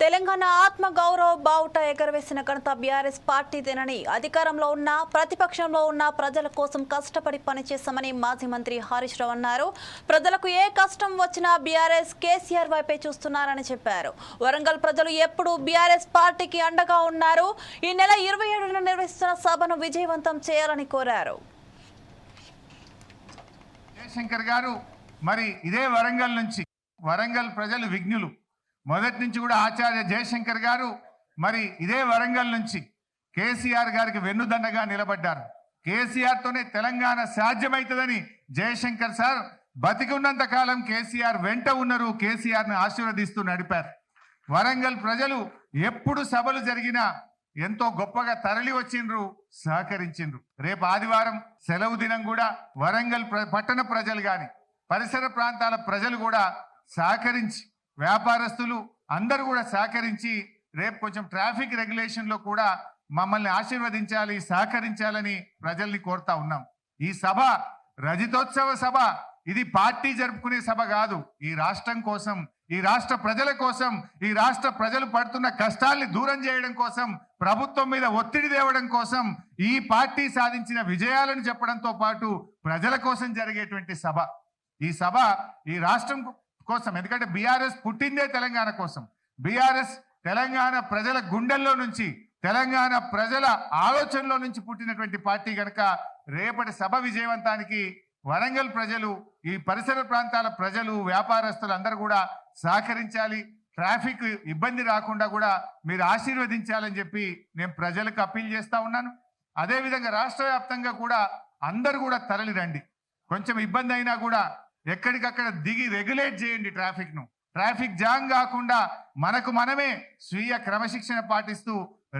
తెలంగాణ ఆత్మ గౌరవ బావుట ఎగరవేసిన ఘనత బీఆర్ఎస్ పార్టీదేనని అధికారంలో ఉన్న ప్రతిపక్షంలో ఉన్న ప్రజల కోసం కష్టపడి పనిచేస్తామని మాజీ మంత్రి హరీష్ రావు అన్నారు. ప్రజలకు ఏ కష్టం వచ్చినా బీఆర్ఎస్ కేసీఆర్ వైపే చూస్తున్నారని చెప్పారు. వరంగల్ ప్రజలు ఎప్పుడు బీఆర్ఎస్ పార్టీకి అండగా ఉన్నారు. ఈ నెల ఇరవై ఏడున నిర్వహిస్తున్న సభను విజయవంతం చేయాలని కోరారు. జయశంకర్ గారు మరి ఇదే వరంగల్ నుంచి వరంగల్ ప్రజలు విఘ్నులు. మొదటి నుంచి కూడా ఆచార్య జయశంకర్ గారు మరి ఇదే వరంగల్ నుంచి కేసీఆర్ గారికి వెన్నుదండగా నిలబడ్డారు. కేసీఆర్తోనే తెలంగాణ సాధ్యమవుతుందని జయశంకర్ సార్ బతికి ఉన్నంత కాలం కేసీఆర్ వెంట ఉన్నారు కేసీఆర్ని ఆశీర్వదిస్తూ నడిపారు. వరంగల్ ప్రజలు ఎప్పుడు సభలు జరిగినా ఎంతో గొప్పగా తరలి వచ్చిండ్రు సహకరించిండ్రు. రేపు ఆదివారం సెలవు దినం కూడా వరంగల్ ప్ర- పట్టణ ప్రజలు కానీ పరిసర ప్రాంతాల ప్రజలు కూడా సహకరించి వ్యాపారస్తులు అందరూ కూడా సహకరించి రేపు కొంచెం ట్రాఫిక్ రెగ్యులేషన్లో కూడా మమ్మల్ని ఆశీర్వదించాలి సహకరించాలని ప్రజల్ని కోరుతా ఉన్నాం. ఈ సభ రజతోత్సవ సభ ఇది పార్టీ జరుపుకునే సభ కాదు. ఈ రాష్ట్రం కోసం ఈ రాష్ట్ర ప్రజల కోసం ఈ రాష్ట్ర ప్రజలు పడుతున్న కష్టాల్ని దూరం చేయడం కోసం ప్రభుత్వం మీద ఒత్తిడి తేవడం కోసం ఈ పార్టీ సాధించిన విజయాలను చెప్పడంతో పాటు ప్రజల కోసం జరిగేటువంటి సభ. ఈ సభ ఈ రాష్ట్రం కోసం. ఎందుకంటే బీఆర్ఎస్ పుట్టిందే తెలంగాణ కోసం. బీఆర్ఎస్ తెలంగాణ ప్రజల గుండెల్లో నుంచి తెలంగాణ ప్రజల ఆలోచనలో నుంచి పుట్టినటువంటి పార్టీ కనుక రేపటి సభ విజయవంతానికి వరంగల్ ప్రజలు ఈ పరిసర ప్రాంతాల ప్రజలు వ్యాపారస్తులు అందరూ కూడా సహకరించాలి. ట్రాఫిక్ ఇబ్బంది రాకుండా కూడా మీరు ఆశీర్వదించాలని చెప్పి నేను ప్రజలకు అప్పీల్ చేస్తా ఉన్నాను. అదేవిధంగా రాష్ట్ర వ్యాప్తంగా కూడా అందరూ కూడా తరలి రండి కొంచెం ఇబ్బంది అయినా కూడా ఎక్కడికక్కడ దిగి రెగ్యులేట్ చేయండి ట్రాఫిక్ను. ట్రాఫిక్ జామ్ కాకుండా మనకు మనమే స్వీయ క్రమశిక్షణ పాటిస్తూ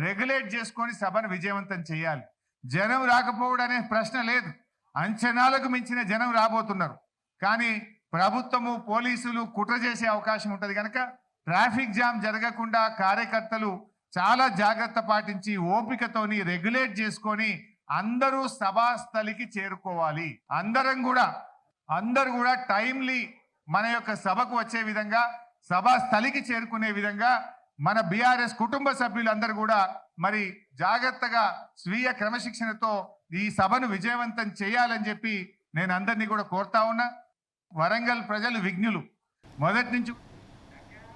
రెగ్యులేట్ చేసుకొని సభను విజయవంతం చేయాలి. జనం రాకపోవడం అనే ప్రశ్న లేదు. అంచనాలకు మించిన జనం రాబోతున్నారు. కానీ ప్రభుత్వము పోలీసులు కుట్ర చేసే అవకాశం ఉంటుంది కనుక ట్రాఫిక్ జామ్ జరగకుండా కార్యకర్తలు చాలా జాగ్రత్త పాటించి ఓపికతోని రెగ్యులేట్ చేసుకొని అందరూ సభాస్థలికి చేరుకోవాలి. అందరం కూడా అందరు కూడా టైమ్లీ మన యొక్క సభకు వచ్చే విధంగా సభా స్థలికి చేరుకునే విధంగా మన బీఆర్ఎస్ కుటుంబ సభ్యులందరూ కూడా మరి జాగ్రత్తగా స్వీయ క్రమశిక్షణతో ఈ సభను విజయవంతం చేయాలని చెప్పి నేను అందరినీ కూడా కోరుతా ఉన్నా. వరంగల్ ప్రజలు విఘ్నులు. మొదటి నుంచి